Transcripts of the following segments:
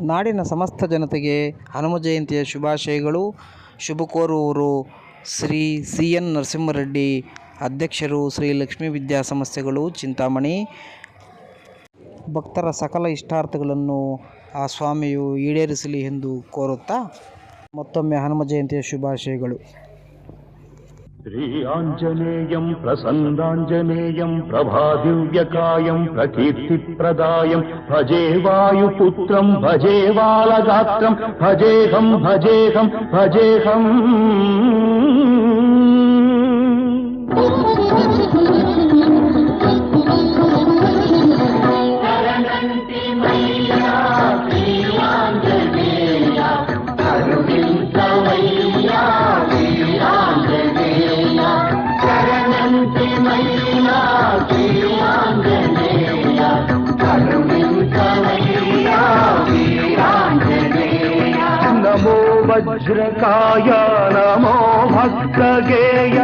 ನಾಡಿನ ಸಮಸ್ತ ಜನತೆಗೆ ಹನುಮ ಜಯಂತಿಯ ಶುಭಾಶಯಗಳು. ಶುಭ ಕೋರುವವರು ಶ್ರೀ ಸಿ ಎನ್ ನರಸಿಂಹರೆಡ್ಡಿ, ಅಧ್ಯಕ್ಷರು ಶ್ರೀ ಲಕ್ಷ್ಮೀ ವಿದ್ಯಾಸಂಸ್ಥೆಗಳು ಚಿಂತಾಮಣಿ. ಭಕ್ತರ ಸಕಲ ಇಷ್ಟಾರ್ಥಗಳನ್ನು ಆ ಸ್ವಾಮಿಯು ಈಡೇರಿಸಲಿ ಎಂದು ಕೋರುತ್ತಾ ಮತ್ತೊಮ್ಮೆ ಹನುಮ ಜಯಂತಿಯ ಶುಭಾಶಯಗಳು. श्रीयाञ्जनेयम् प्रसन्नाञ्जनेयम् प्रभादिव्यकायम् प्रकीर्तिप्रदायम् भजे वायुपुत्रम् भजे वालगात्रम् भजेहम् भजेहम् भजेहम् नमो वज्रकाय नमो भक्तगेय।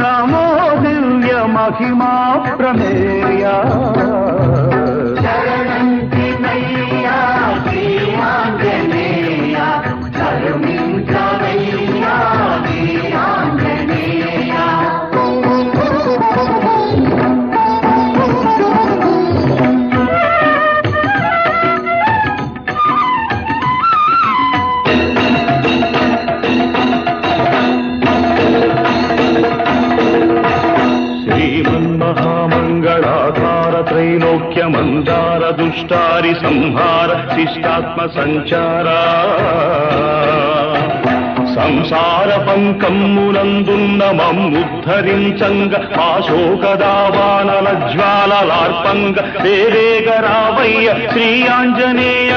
नमो दिव्यमहिमा प्रमेय। మందార దుష్టారి సంహార శిష్టాత్మ సంచార. సంసార పంకమ్మునందున్న మమ్ముద్ధరించంగ ఆశోకదావానల జ్వాలలార్పంగ వేరేగ రావయ్య శ్రీ ఆంజనేయ